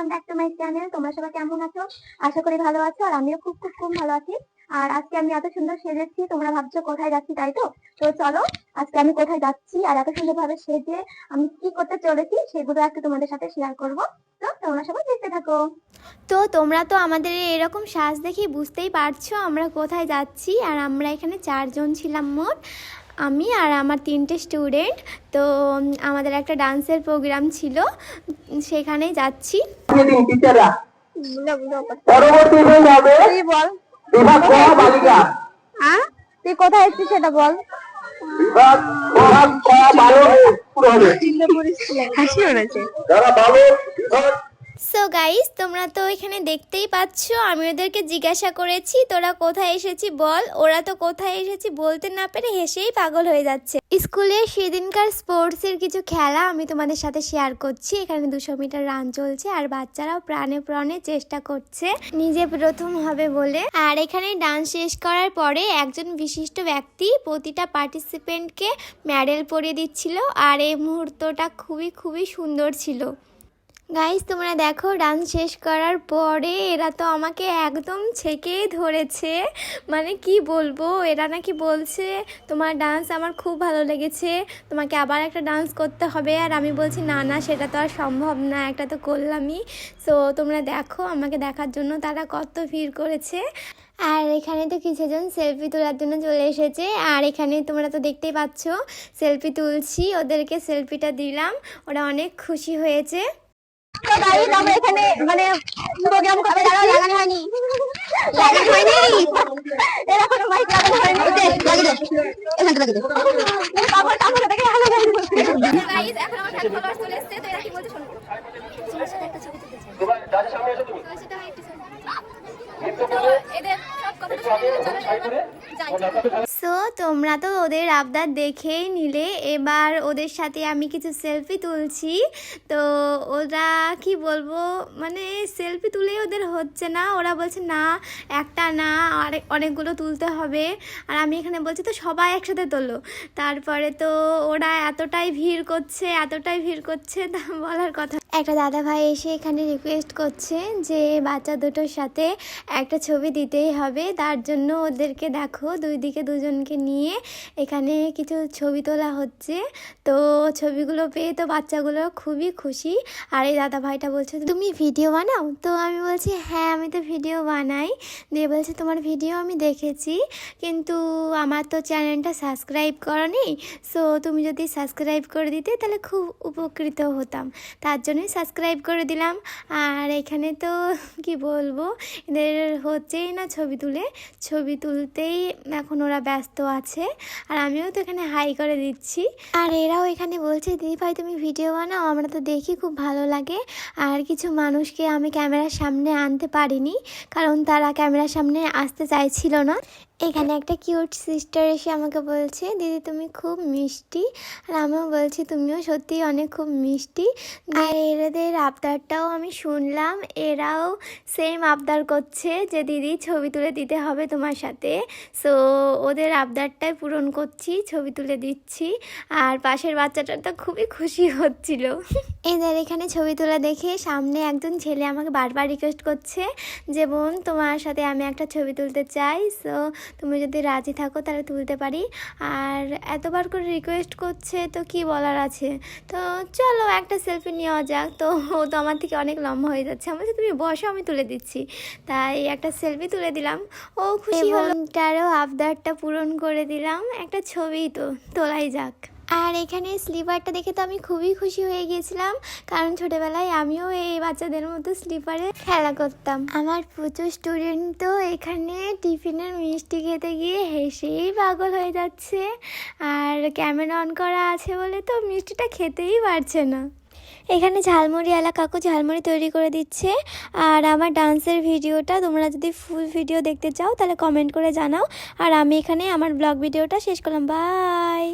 Welcome back to my channel তোমরা সবাই কেমন আছো? আশা করি ভালো আছো, আর আমিও খুব খুব খুব ভালো আছি। আর আজকে আমি এত সুন্দর সেজেছি, তোমরা ভাবছ কোথায় যাচ্ছি, তাই তো? তো চলো, আজকে আমি কোথায় যাচ্ছি আর এত সুন্দর ভাবে সেজে আমি কি করতে চলেছি, সেগুলো আজকে তোমাদের সাথে শেয়ার করব। তো তোমরা সবাই দেখতে থাকো। তো তোমরা তো আমাদের এরকম সাজ দেখে বুঝতেই পারছ আমরা কোথায় যাচ্ছি, আর আমরা এখানে চারজন ছিলাম মোট। আমি আর আমার তিনটে স্টুডেন্ট তো আমাদের একটা ডান্সের প্রোগ্রাম ছিল উম, সেখানেই যাচ্ছি। তুই হ্যাঁ তুই কোথায় এসেছিস সেটা বল। হাসি উড়েছে যারা বালক বিভাগ সো গাইস তোমরা তো এখানে দেখতেই পাচ্ছ, আমি ওদেরকে জিজ্ঞাসা করেছি, তোরা কোথায় এসেছি বল? ওরা তো কোথায় এসেছি বলতে না পেরে হেসেই পাগল হয়ে যাচ্ছে। স্কুলে সেদিনকার স্পোর্টসের কিছু খেলা আমি তোমাদের সাথে শেয়ার করছি। এখানে দুশো মিটার রান চলছে আর বাচ্চারাও প্রাণে প্রাণে চেষ্টা করছে। নিজে প্রথম হবে বলে। আর এখানে ডান্স শেষ করার পরে একজন বিশিষ্ট ব্যক্তি প্রতিটা পার্টিসিপেন্টকে মেডেল পরিয়ে দিচ্ছিল। আর এই মুহূর্তটা খুবই খুবই সুন্দর ছিল। গাইস তোমরা দেখো ডান্স শেষ করার পরে এরা তো আমাকে একদম ছেকেই ধরেছে। মানে কি বলব, এরা নাকি বলছে, তোমার ডান্স আমার খুব ভালো লেগেছে, তোমাকে আবার একটা ডান্স করতে হবে। আর আমি বলছি, না না, সেটা তো আর সম্ভব না, একটা তো করলামই। সো তোমরা দেখো, আমাকে দেখার জন্য তারা কত ভিড় করেছে। আর এখানে তো কিছুজন সেলফি তোলার জন্য চলে এসেছে। আর এখানে তোমরা তো দেখতেই পাচ্ছ সেলফি তুলছি, ওদেরকে সেলফিটা দিলাম, ওরা অনেক খুশি হয়েছে। আমরা এখানে মানে প্রোগ্রাম করতে দাঁড়াও লাগানো হয়নি। লাগানো হয়নি? এরা মাইক লাগানো হয়নি। লাগিয়ে দে। এখান থেকে লাগিয়ে দে। তারপর তারপর দেখে আলো গাইস এখন আমার ফ্যান ফলোয়ার্স চলে এসেছে, তো এরা কি বলছে শোনো? তোমার সাথে একটা ছবি তুলতে চাই। তোমার যাদের সামনে এসো তুমি তোমার সাথে একটু এদের সব কথাটা শুনে চলো যাই। সো তোমরা তো ওদের আবদার দেখেই নিলে। এবার ওদের সাথে আমি কিছু সেলফি তুলছি। তো ওরা কি বলব মানে সেলফি তুলেই ওদের হচ্ছে না। ওরা বলছে, না, একটা না অনেক অনেকগুলো তুলতে হবে। আর আমি এখানে বলছি, তো সবাই একসাথে তোলো। তারপরে তো ওরা এতটাই ভিড় করছে, এতটাই ভিড় করছে, তা বলার কথা একটা দাদা ভাই এসে এখানে রিকোয়েস্ট করছে যে বাচ্চা দুটোর সাথে একটা ছবি দিতেই হবে। তার জন্য ওদেরকে দেখো, দুই দিকে দুজনকে নিয়ে এখানে কিছু ছবি তোলা হচ্ছে। তো ছবিগুলো পেয়ে তো বাচ্চাগুলো খুবই খুশি। আর এই দাদা ভাইটা বলছে, তুমি ভিডিও বানাও? তো আমি বলছি হ্যাঁ আমি তো ভিডিও বানাই। দিয়ে বলছে, তোমার ভিডিও আমি দেখেছি, কিন্তু আমার তো চ্যানেলটা সাবস্ক্রাইব করনি সো তুমি যদি সাবস্ক্রাইব করে দিতে, তাহলে খুব উপকৃত হতাম। তার জন্যই সাবস্ক্রাইব করে দিলাম। আর এখানে তো কি বলব, এদের হচ্ছেই না ছবি তুলে। ছবি তুলতেই এখন ওরা ব্যস্ত আছে। আর আমিও তো এখানে হাই করে দিচ্ছি। আর এরাও এখানে বলছে, দিদি ভাই, তুমি ভিডিও বানাও, আমরা তো দেখি খুব ভালো লাগে। আর কিছু মানুষকে আমি ক্যামেরার সামনে আনতে পারিনি, কারণ তারা ক্যামেরার সামনে আসতে চাইছিল না। এখানে একটা কিউট সিস্টার এসে আমাকে বলছে দিদি তুমি খুব মিষ্টি। আর আমিও বলছি তুমিও সত্যি অনেক খুব মিষ্টি। আর এদের আবদারটাও আমি শুনলাম এরাও সেম আবদার করছে যে দিদি ছবি তুলে দিতে হবে তোমার সাথে। সো ওদের আবদারটাই পূরণ করছি ছবি তুলে দিচ্ছি। আর পাশের বাচ্চাটা তো খুবই খুশি হচ্ছিল। এদের এখানে ছবি তোলা দেখে সামনে একজন ছেলে আমাকে বারবার রিকোয়েস্ট করছে যে বোন তোমার সাথে আমি একটা ছবি তুলতে চাই। সো তুমি যদি রাজি থাকো তাহলে তুলতে পারি। আর এতবার করে রিকোয়েস্ট করছে তো কি বলার আছে? তো চলো একটা সেলফি নেওয়া যাক। তো ও তো আমার থেকে অনেক লম্বা হয়ে যাচ্ছে। আমি বলছি, তুমি বসো আমি তুলে দিচ্ছি। তাই একটা সেলফি তুলে দিলাম। ও খুশি হলো। তারও আবদারটা পূরণ করে দিলাম। একটা ছবি তো তোলাই যাক। আর এখানে স্লিপারটা দেখে তো আমি খুবই খুশি হয়ে গিয়েছিলাম, কারণ ছোটবেলায় আমিও এই বাচ্চাদের মতো স্লিপারে খেলা করতাম। আমার প্রচুর স্টুডেন্ট তো এখানে টিফিনের মিষ্টি খেতে গিয়ে হেসেই পাগল হয়ে যাচ্ছে। আর ক্যামেরা অন করা আছে বলে তো মিষ্টিটা খেতেই পারছে না। এখানে ঝালমুড়ি এলা কাকু ঝালমুড়ি তৈরি করে দিচ্ছে। আর আমার ডান্সের ভিডিওটা, তোমরা যদি ফুল ভিডিও দেখতে চাও তাহলে কমেন্ট করে জানাও। আর আমি এখানে আমার ব্লগ ভিডিওটা শেষ করলাম। বাই